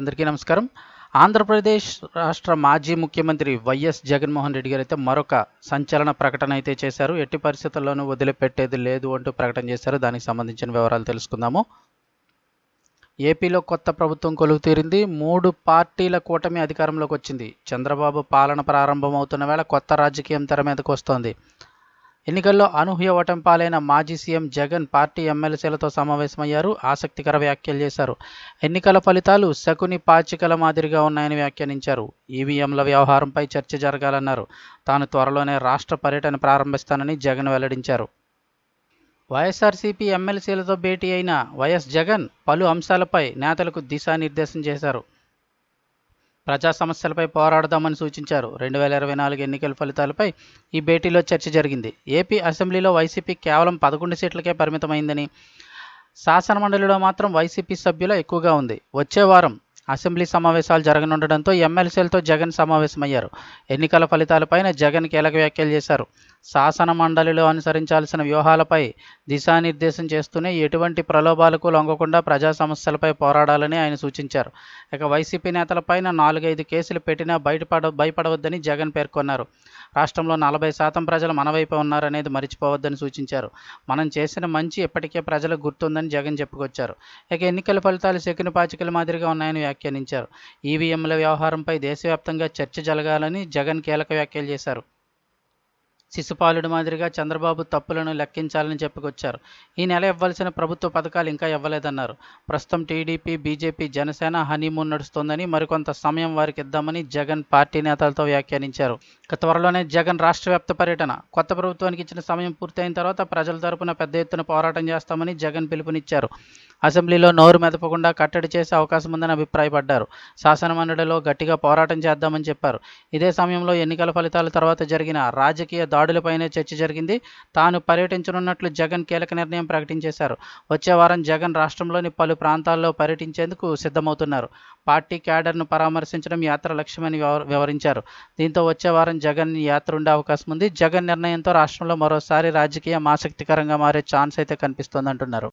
అందరికీ నమస్కారం. ఆంధ్రప్రదేశ్ రాష్ట్ర మాజీ ముఖ్యమంత్రి వైఎస్ జగన్మోహన్ రెడ్డి గారు అయితే మరొక సంచలన ప్రకటన అయితే చేశారు. ఎట్టి పరిస్థితుల్లోనూ వదిలిపెట్టేది లేదు అంటూ ప్రకటన చేశారు. దానికి సంబంధించిన వివరాలు తెలుసుకుందాము. ఏపీలో కొత్త ప్రభుత్వం కొలువు తీరింది. మూడు పార్టీల కూటమి అధికారంలోకి వచ్చింది. చంద్రబాబు పాలన ప్రారంభమవుతున్న వేళ కొత్త రాజకీయం తెర మీదకు వస్తోంది. ఎన్నికల్లో అనూహ్య ఓటం పాలైన మాజీ సీఎం జగన్ పార్టీ ఎమ్మెల్సీలతో సమావేశమయ్యారు. ఆసక్తికర వ్యాఖ్యలు చేశారు. ఎన్నికల ఫలితాలు శకుని పాచికల మాదిరిగా ఉన్నాయని వ్యాఖ్యానించారు. ఈవీఎంల వ్యవహారంపై చర్చ జరగాలన్నారు. తాను త్వరలోనే రాష్ట్ర పర్యటన ప్రారంభిస్తానని జగన్ వెల్లడించారు. వైఎస్ఆర్సీపీ ఎమ్మెల్సీలతో భేటీ అయిన వైఎస్ జగన్ పలు అంశాలపై నేతలకు దిశానిర్దేశం చేశారు. ప్రజా సమస్యలపై పోరాడదామని సూచించారు. రెండు వేల ఇరవై నాలుగు ఎన్నికల ఫలితాలపై ఈ భేటీలో చర్చ జరిగింది. ఏపీ అసెంబ్లీలో వైసీపీ కేవలం పదకొండు సీట్లకే పరిమితమైందని శాసనమండలిలో మాత్రం వైసీపీ సభ్యుల ఎక్కువగా ఉంది. వచ్చే వారం అసెంబ్లీ సమావేశాలు జరగనుండటంతో ఎమ్మెల్సీలతో జగన్ సమావేశమయ్యారు. ఎన్నికల ఫలితాలపైన జగన్ కీలక వ్యాఖ్యలు చేశారు. శాసన మండలిలో అనుసరించాల్సిన వ్యూహాలపై దిశానిర్దేశం చేస్తూనే ఎటువంటి ప్రలోభాలకు లొంగకుండా ప్రజా సమస్యలపై పోరాడాలని ఆయన సూచించారు. ఇక వైసీపీ నేతలపైన నాలుగైదు కేసులు పెట్టినా బయటపడ భయపడవద్దని జగన్ పేర్కొన్నారు. రాష్ట్రంలో నలభై శాతం ప్రజలు మన వైపు ఉన్నారనేది మర్చిపోవద్దని సూచించారు. మనం చేసిన మంచి ఇప్పటికే ప్రజలకు గుర్తుందని జగన్ చెప్పుకొచ్చారు. ఇక ఎన్నికల ఫలితాలు శకుని పాచికల మాదిరిగా ఉన్నాయని వ్యాఖ్య వ్యాఖ్యానించారు. ఈవీఎంల వ్యవహారంపై దేశవ్యాప్తంగా చర్చ జరగాలని జగన్ కీలక వ్యాఖ్యలు చేశారు. శిశుపాలుడి మాదిరిగా చంద్రబాబు తప్పులను లెక్కించాలని చెప్పుకొచ్చారు. ఈ నెల ఇవ్వాల్సిన ప్రభుత్వ పథకాలు ఇంకా ఇవ్వలేదన్నారు. ప్రస్తుతం టీడీపీ బీజేపీ జనసేన హనీమూన్ నడుస్తోందని మరికొంత సమయం వారికి ఇద్దామని జగన్ పార్టీ నేతలతో వ్యాఖ్యానించారు. త్వరలోనే జగన్ రాష్ట్ర వ్యాప్త పర్యటన. కొత్త ప్రభుత్వానికి ఇచ్చిన సమయం పూర్తయిన తర్వాత ప్రజల తరపున పెద్ద ఎత్తున పోరాటం చేస్తామని జగన్ పిలుపునిచ్చారు. అసెంబ్లీలో నోరు మెదపకుండా కట్టడి చేసే అవకాశం ఉందని అభిప్రాయపడ్డారు. శాసనమండలిలో గట్టిగా పోరాటం చేద్దామని చెప్పారు. ఇదే సమయంలో ఎన్నికల ఫలితాల తర్వాత జరిగిన రాజకీయ దాడులపైనే చర్చ జరిగింది. తాను పర్యటించనున్నట్లు జగన్ కీలక నిర్ణయం ప్రకటించేశారు. వచ్చే వారం జగన్ రాష్ట్రంలోని పలు ప్రాంతాల్లో పర్యటించేందుకు సిద్ధమవుతున్నారు. పార్టీ క్యాడర్ను పరామర్శించడం యాత్ర లక్ష్యమని వివరించారు. దీంతో వచ్చే వారం జగన్ యాత్ర ఉండే అవకాశం ఉంది. జగన్ నిర్ణయంతో రాష్ట్రంలో మరోసారి రాజకీయం ఆసక్తికరంగా మారే ఛాన్స్ అయితే కనిపిస్తోందంటున్నారు.